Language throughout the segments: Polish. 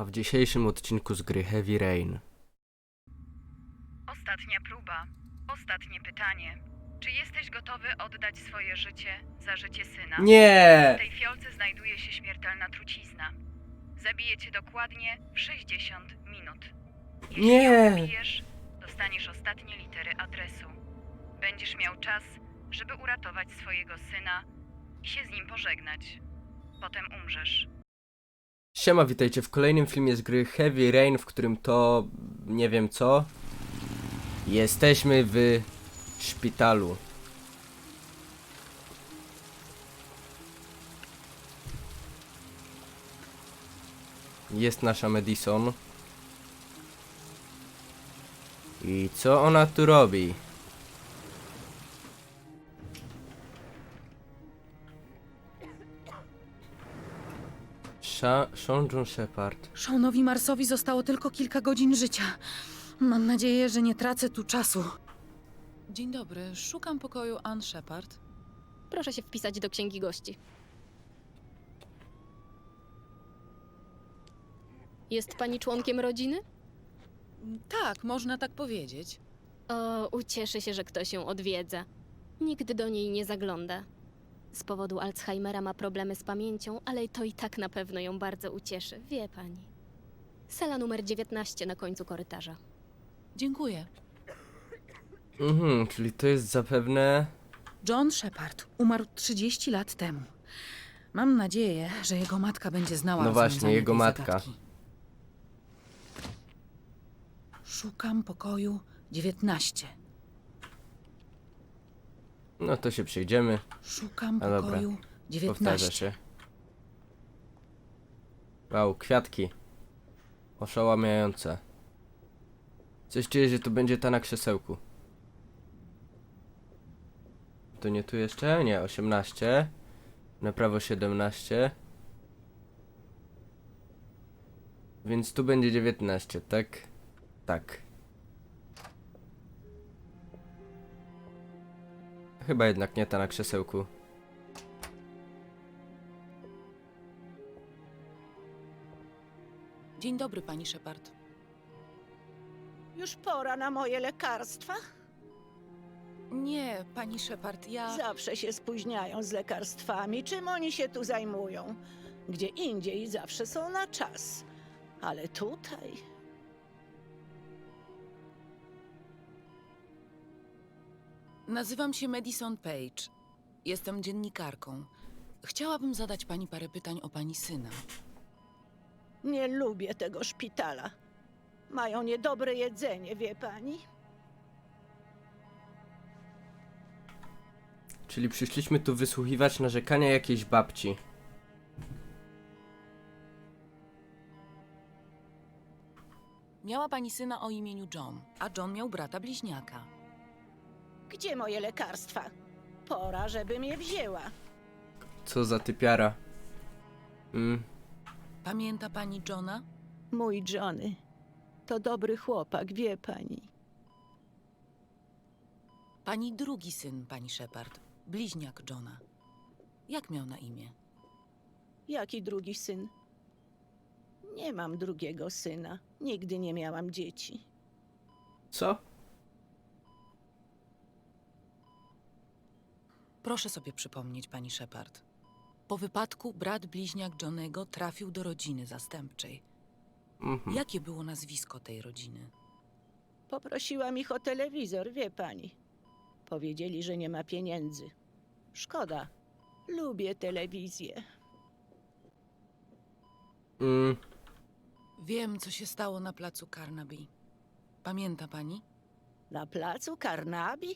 A w dzisiejszym odcinku z gry Heavy Rain. Ostatnia próba. Ostatnie pytanie. Czy jesteś gotowy oddać swoje życie za życie syna? W Nie! tej fiolce znajduje się śmiertelna trucizna. Zabije cię dokładnie w 60 minut. Jeśli Nie. ją zabijesz, dostaniesz ostatnie litery adresu. Będziesz miał czas, żeby uratować swojego syna i się z nim pożegnać. Potem umrzesz. Siema, witajcie w kolejnym filmie z gry Heavy Rain, w którym to... nie wiem co. Jesteśmy w szpitalu. Jest nasza Madison. I co ona tu robi? Sha Sean John Shepard. Seanowi Marsowi zostało tylko kilka godzin życia. Mam nadzieję, że nie tracę tu czasu. Dzień dobry, szukam pokoju Ann Shepard. Proszę się wpisać do księgi gości. Jest pani członkiem rodziny? Tak, można tak powiedzieć. O, ucieszy się, że ktoś ją odwiedza. Nikt do niej nie zagląda. Z powodu Alzheimera ma problemy z pamięcią, ale to i tak na pewno ją bardzo ucieszy, wie pani. Sala numer 19 na końcu korytarza. Dziękuję. Mhm, czyli to jest zapewne... John Shepard umarł 30 lat temu. Mam nadzieję, że jego matka będzie znała No właśnie, rozwiązanie jego tej matka. zagadki. Szukam pokoju 19. No to się przejdziemy. Szukam A dobra, pokoju Powtarza 19. się. Wow, kwiatki. Oszałamiające. Coś czuję, że to będzie ta na krzesełku. To nie tu jeszcze? Nie, 18. Na prawo 17. Więc tu będzie 19, tak? Tak. Chyba jednak nie ta na krzesełku. Dzień dobry, pani Shepard. Już pora na moje lekarstwa? Nie, pani Shepard, ja. Zawsze się spóźniają z lekarstwami. Czym oni się tu zajmują? Gdzie indziej zawsze są na czas. Ale tutaj. Nazywam się Madison Page. Jestem dziennikarką. Chciałabym zadać pani parę pytań o pani syna. Nie lubię tego szpitala. Mają niedobre jedzenie, wie pani? Czyli przyszliśmy tu wysłuchiwać narzekania jakiejś babci. Miała pani syna o imieniu John, a John miał brata bliźniaka. Gdzie moje lekarstwa? Pora, żebym je wzięła. Co za typiara. Mm, Pamięta pani Johna? Mój Johnny to dobry chłopak, wie pani. Pani drugi syn, pani Shepard. Bliźniak Johna. Jak miał na imię? Jaki drugi syn? Nie mam drugiego syna. Nigdy nie miałam dzieci. co? Proszę sobie przypomnieć, pani Shepard. Po wypadku brat bliźniak Johnego trafił do rodziny zastępczej. Mhm. Jakie było nazwisko tej rodziny? Poprosiłam ich o telewizor, wie pani. Powiedzieli, że nie ma pieniędzy. Szkoda. Lubię telewizję. Mm, Wiem, co się stało na placu Carnaby. Pamięta pani? Na placu Carnaby?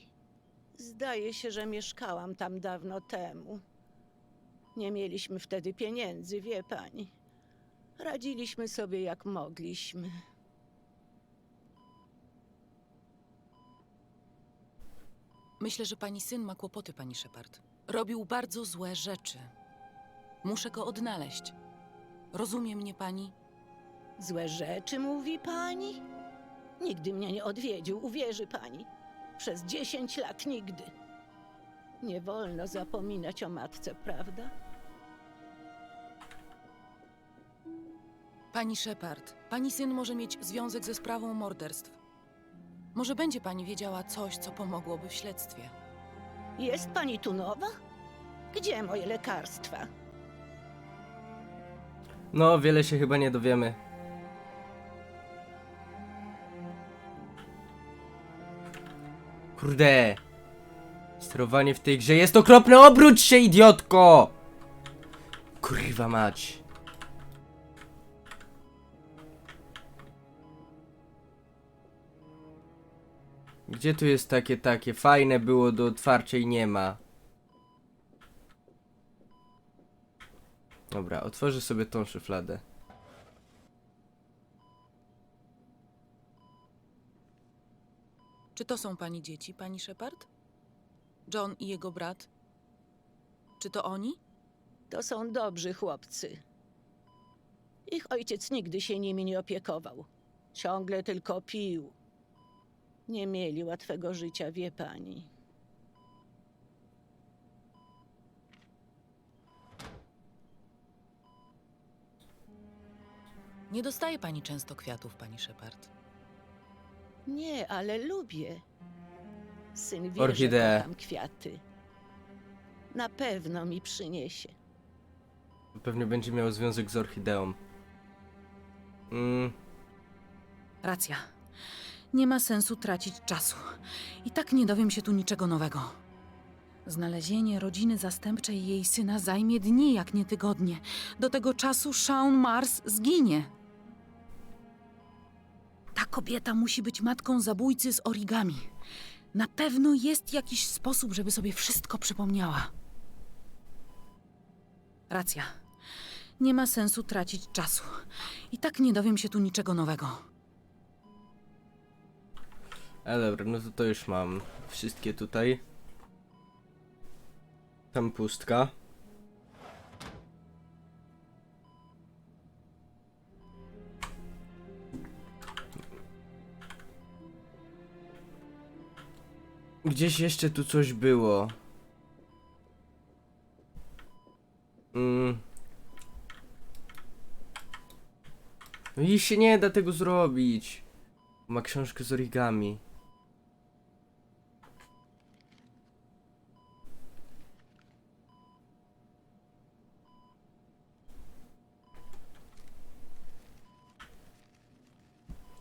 Zdaje się, że mieszkałam tam dawno temu. Nie mieliśmy wtedy pieniędzy, wie pani. Radziliśmy sobie jak mogliśmy. Myślę, że pani syn ma kłopoty, pani Shepard. Robił bardzo złe rzeczy. Muszę go odnaleźć. Rozumie mnie pani? Złe rzeczy mówi pani? Nigdy mnie nie odwiedził, uwierzy pani. Przez dziesięć lat nigdy. Nie wolno zapominać o matce, prawda? Pani Shepard, pani syn może mieć związek ze sprawą morderstw. Może będzie pani wiedziała coś, co pomogłoby w śledztwie. Jest pani tu nowa? Gdzie moje lekarstwa? No, wiele się chyba nie dowiemy. Kurde. Sterowanie w tej grze jest okropne. Obróć się, idiotko! Kurwa mać. Gdzie tu jest takie, takie? Fajne było do otwarcia i nie ma. Dobra, otworzę sobie tą szufladę. Czy to są pani dzieci, pani Shepard? John i jego brat? Czy to oni? To są dobrzy chłopcy. Ich ojciec nigdy się nimi nie opiekował. Ciągle tylko pił. Nie mieli łatwego życia, wie pani. Nie dostaje pani często kwiatów, pani Shepard. Nie, ale lubię. Syn wie, że kocham kwiaty. Na pewno mi przyniesie. Pewnie będzie miał związek z orchideą. Mm, Racja. Nie ma sensu tracić czasu. I tak nie dowiem się tu niczego nowego. Znalezienie rodziny zastępczej jej syna zajmie dni, jak nie tygodnie. Do tego czasu Shaun Mars zginie. Ta kobieta musi być matką zabójcy z origami. Na pewno jest jakiś sposób, żeby sobie wszystko przypomniała. Racja. Nie ma sensu tracić czasu. I tak nie dowiem się tu niczego nowego. ale no to to już mam. Wszystkie tutaj. Tam pustka. Gdzieś jeszcze tu coś było. Mm. No i się nie da tego zrobić. Ma książkę z origami.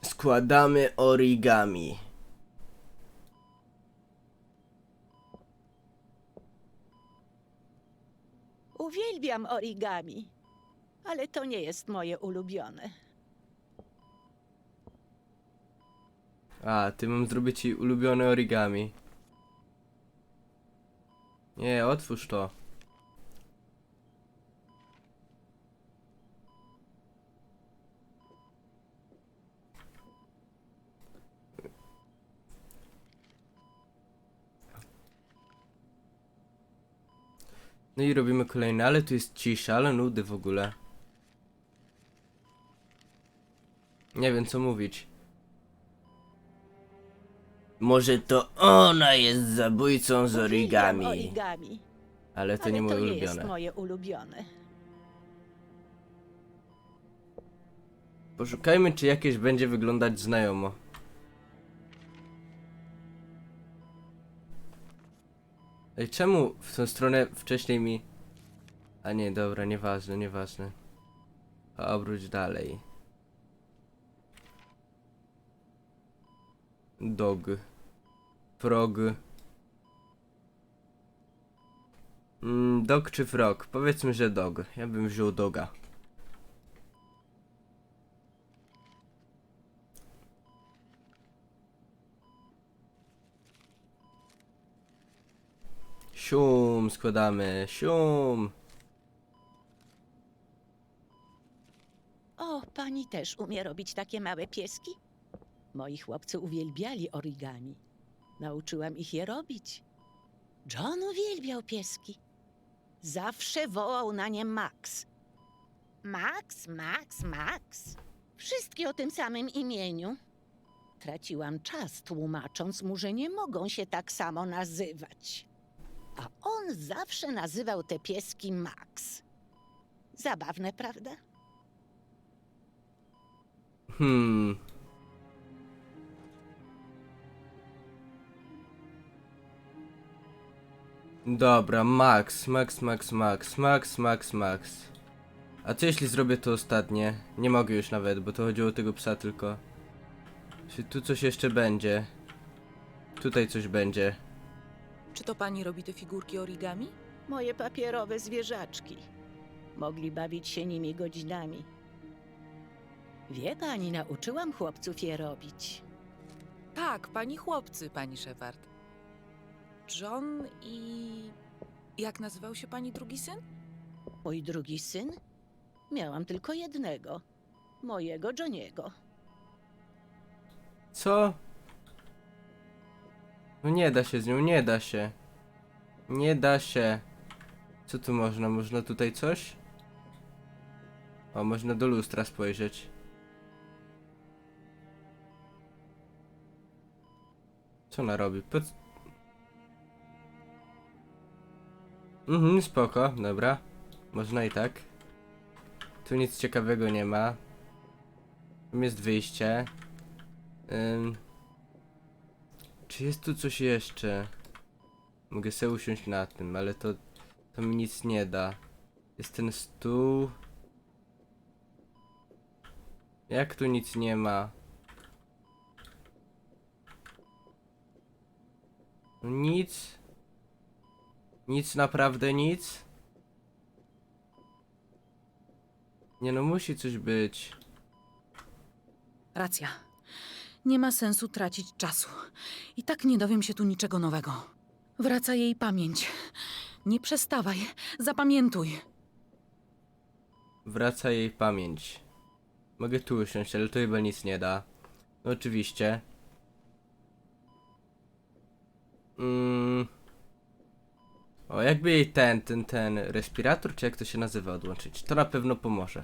Składamy origami. Uwielbiam origami, ale to nie jest moje ulubione. A, ty mam zrobić ci ulubione origami. Nie, otwórz to. No i robimy kolejne, ale tu jest cisza, ale nudy w ogóle. Nie wiem co mówić. Może to ona jest zabójcą z origami. origami, Ale to nie moje to nie ulubione. jest moje ulubione. Poszukajmy, czy jakieś będzie wyglądać znajomo. Ej, czemu w tą stronę wcześniej mi... A nie, dobra, nieważne, nieważne. Obróć dalej. Dog. Frog. Mm, dog czy frog? Powiedzmy, że dog. Ja bym wziął doga. Sium, składamy, sium. O, pani też umie robić takie małe pieski? Moi chłopcy uwielbiali origami. Nauczyłam ich je robić. John uwielbiał pieski. Zawsze wołał na nie Max. Max, Max, Max. Wszystkie o tym samym imieniu. Traciłam czas tłumacząc mu, że nie mogą się tak samo nazywać. A on zawsze nazywał te pieski Max. Zabawne, prawda? Hmm. Dobra, max, max, max, max, max, max, max. A co jeśli zrobię to ostatnie? Nie mogę już nawet, bo to chodziło o tego psa tylko. Czy tu coś jeszcze będzie? Tutaj coś będzie. Czy to pani robi te figurki origami? Moje papierowe zwierzaczki. Mogli bawić się nimi godzinami. Wie pani, nauczyłam chłopców je robić. Tak, pani chłopcy, pani Shepard. John i. Jak nazywał się pani drugi syn? Mój drugi syn? Miałam tylko jednego. Mojego Johniego. Co? No nie da się z nią, nie da się. Nie da się. Co tu można? Można tutaj coś? O, można do lustra spojrzeć. Co ona robi? Mhm, spoko, dobra. Można i tak. Tu nic ciekawego nie ma. Tam jest wyjście. Ym... Czy jest tu coś jeszcze? Mogę sobie usiąść na tym, ale to, to mi nic nie da. Jest ten stół. Jak tu nic nie ma? No Nic. Nic, naprawdę nic. Nie no, musi coś być. Racja. Nie ma sensu tracić czasu. I tak nie dowiem się tu niczego nowego. Wraca jej pamięć. Nie przestawaj. Zapamiętuj. Wraca jej pamięć. Mogę tu usiąść, ale to chyba nic nie da. No oczywiście. Mm. O, jakby jej ten, ten, ten respirator, czy jak to się nazywa, odłączyć? To na pewno pomoże.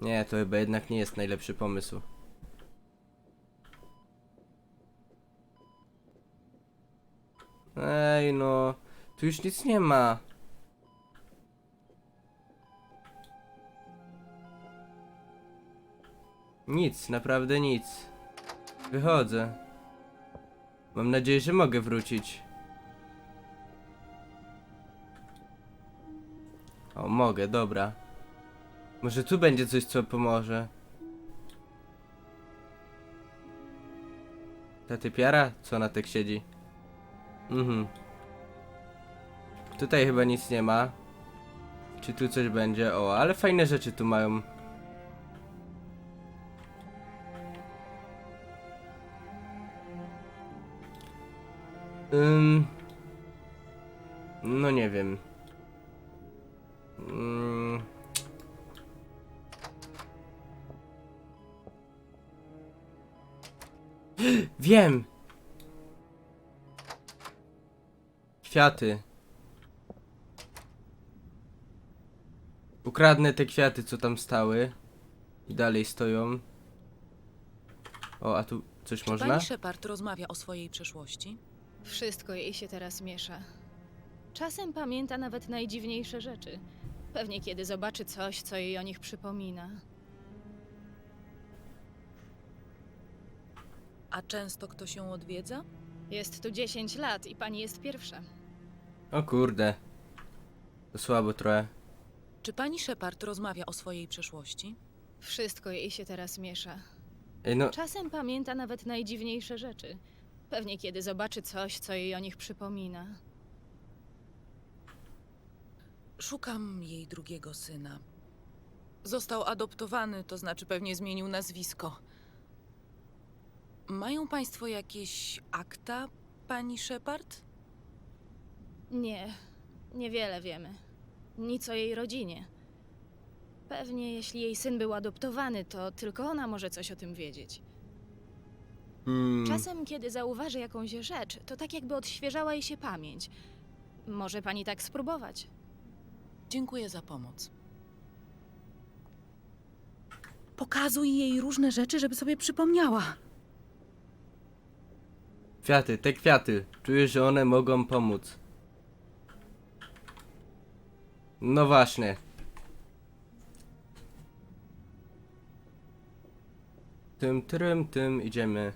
Nie, to chyba jednak nie jest najlepszy pomysł. Ej, no. Tu już nic nie ma. Nic, naprawdę nic. Wychodzę. Mam nadzieję, że mogę wrócić. O, mogę, dobra. Może tu będzie coś, co pomoże. Ta typiara? Co na tak siedzi? Mhm. Tutaj chyba nic nie ma. Czy tu coś będzie? O, ale fajne rzeczy tu mają. Ym... No nie wiem. Ym... Wiem! Kwiaty. Ukradnę te kwiaty, co tam stały. I dalej stoją. O, a tu coś Czy można? pani Shepard rozmawia o swojej przeszłości? Wszystko jej się teraz miesza. Czasem pamięta nawet najdziwniejsze rzeczy. Pewnie kiedy zobaczy coś, co jej o nich przypomina. A często ktoś ją odwiedza? Jest tu 10 lat i pani jest pierwsza. O kurde. To słabo trochę. Czy pani Shepard rozmawia o swojej przeszłości? Wszystko jej się teraz miesza. Ej, no, Czasem pamięta nawet najdziwniejsze rzeczy. Pewnie kiedy zobaczy coś, co jej o nich przypomina. Szukam jej drugiego syna. Został adoptowany, to znaczy pewnie zmienił nazwisko. Mają państwo jakieś akta, pani Shepard? Nie, niewiele wiemy. Nic o jej rodzinie. Pewnie jeśli jej syn był adoptowany, to tylko ona może coś o tym wiedzieć. mm, Czasem, kiedy zauważy jakąś rzecz, to tak jakby odświeżała jej się pamięć. Może pani tak spróbować. Dziękuję za pomoc. Pokazuj jej różne rzeczy, żeby sobie przypomniała. kwiaty, te kwiaty. Czuję, że one mogą pomóc. No właśnie. Tym, trym, tym idziemy.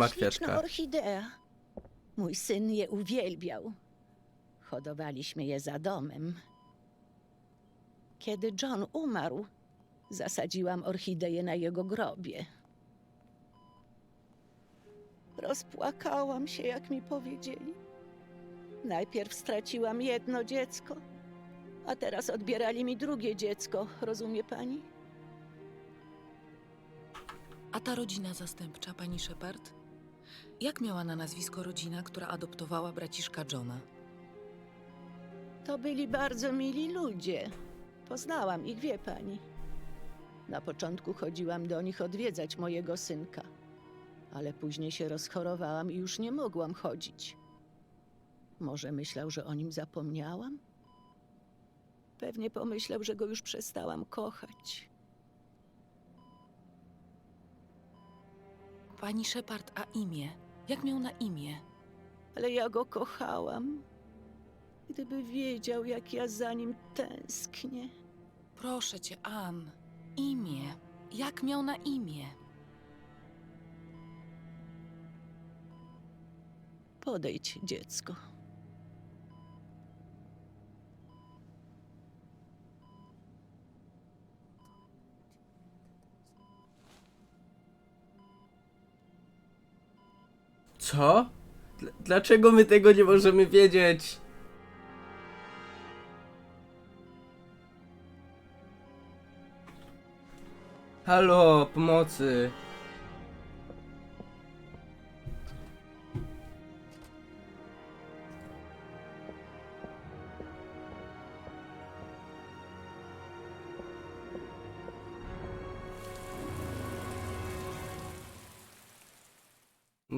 Ma Jaka śliczna kwiatka. orchidea. Mój syn je uwielbiał. Hodowaliśmy je za domem. Kiedy John umarł, zasadziłam orchideję na jego grobie. Rozpłakałam się, jak mi powiedzieli. Najpierw straciłam jedno dziecko, a teraz odbierali mi drugie dziecko, rozumie pani? A ta rodzina zastępcza, pani Shepard? Jak miała na nazwisko rodzina, która adoptowała braciszka Johna? To byli bardzo mili ludzie. Poznałam ich, wie pani. Na początku chodziłam do nich odwiedzać mojego synka, ale później się rozchorowałam i już nie mogłam chodzić. Może myślał, że o nim zapomniałam? Pewnie pomyślał, że go już przestałam kochać. Pani Shepard, a imię? Jak miał na imię? Ale ja go kochałam. Gdyby wiedział, jak ja za nim tęsknię. Proszę cię, Ann. Imię. Jak miał na imię? Podejdź, dziecko. Co? Dl- Dlaczego my tego nie możemy wiedzieć? Halo, pomocy.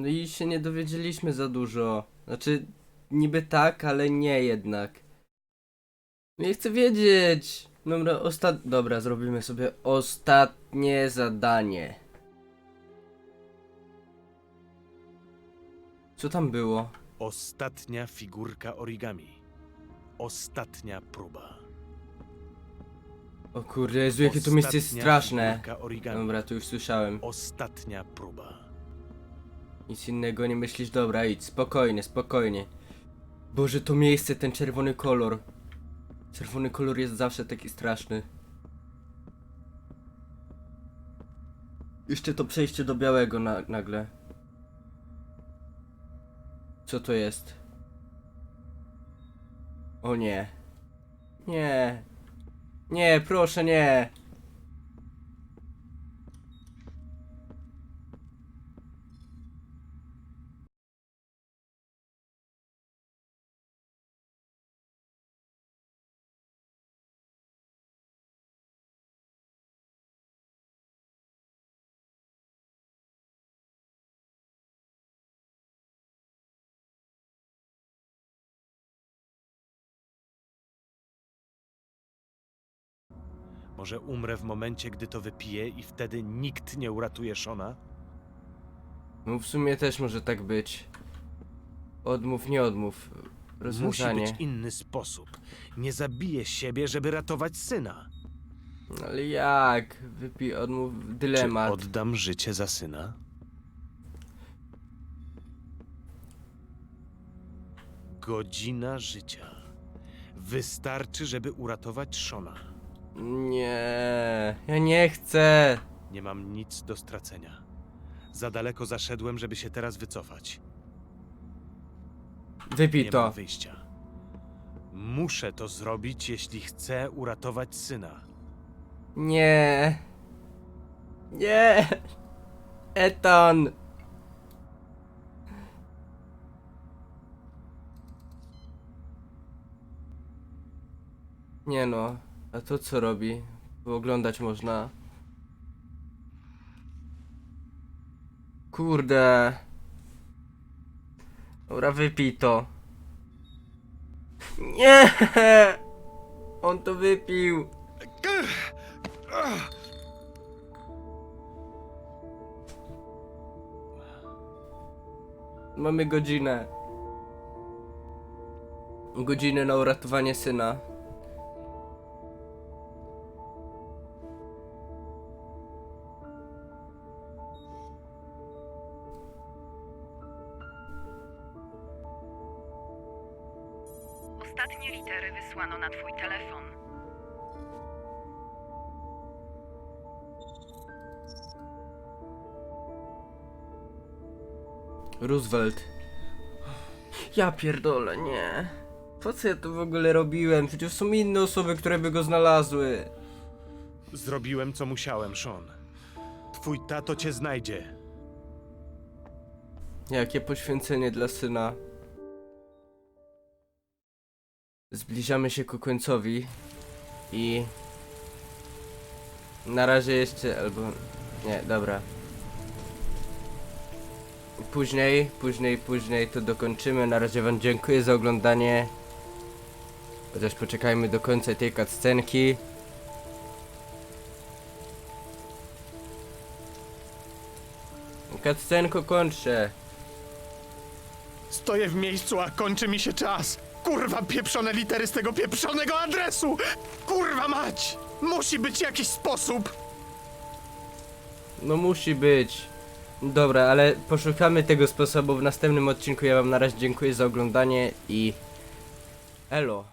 No i się nie dowiedzieliśmy za dużo. Znaczy, niby tak, ale nie jednak. Nie chcę wiedzieć. Dobra, ostat... Dobra, zrobimy sobie ostatnie zadanie. Co tam było? Ostatnia figurka origami. Ostatnia próba. O kurde, Jezu, jakie to miejsce jest Ostatnia straszne. figurka origami. Dobra, to już słyszałem. Ostatnia próba. Nic innego nie myślisz? Dobra, idź, spokojnie, spokojnie. Boże, to miejsce, ten czerwony kolor. Czerwony kolor jest zawsze taki straszny. Jeszcze to przejście do białego na, nagle. Co to jest? O nie. Nie. Nie, proszę nie. Może umrę w momencie, gdy to wypiję i wtedy nikt nie uratuje Shona? No w sumie też może tak być. Odmów, nie odmów. Musi Rozwiązanie. być inny sposób. Nie zabiję siebie, żeby ratować syna. Ale jak? Wypij, odmów, Czy dylemat. oddam życie za syna? Godzina życia. Wystarczy, żeby uratować Shona. Nie, ja nie chcę. Nie mam nic do stracenia. Za daleko zaszedłem, żeby się teraz wycofać. Wypij Nie to. mam wyjścia. Muszę to zrobić, jeśli chcę uratować syna. Nie. Nie. Eton. Nie no, a to co robi? Bo oglądać można. Kurde. Dobra, wypij to. Nie! On to wypił. Mamy godzinę. Godzinę na uratowanie syna. Ostatnie litery wysłano na twój telefon. Roosevelt. Ja pierdolę, nie. Po co ja to w ogóle robiłem? Przecież są inne osoby, które by go znalazły. Zrobiłem, co musiałem, Sean. Twój tato cię znajdzie. Jakie poświęcenie dla syna. Zbliżamy się ku końcowi i na razie jeszcze albo nie, dobra. Później, później, później to dokończymy. Na razie wam dziękuję za oglądanie. Chociaż poczekajmy do końca tej cutscenki. Cutscenko kończę. Stoję w miejscu, a kończy mi się czas. Kurwa, pieprzone litery z tego pieprzonego adresu! Kurwa mać! Musi być jakiś sposób! No musi być. Dobra, ale poszukamy tego sposobu w następnym odcinku. Ja wam na razie dziękuję za oglądanie i elo.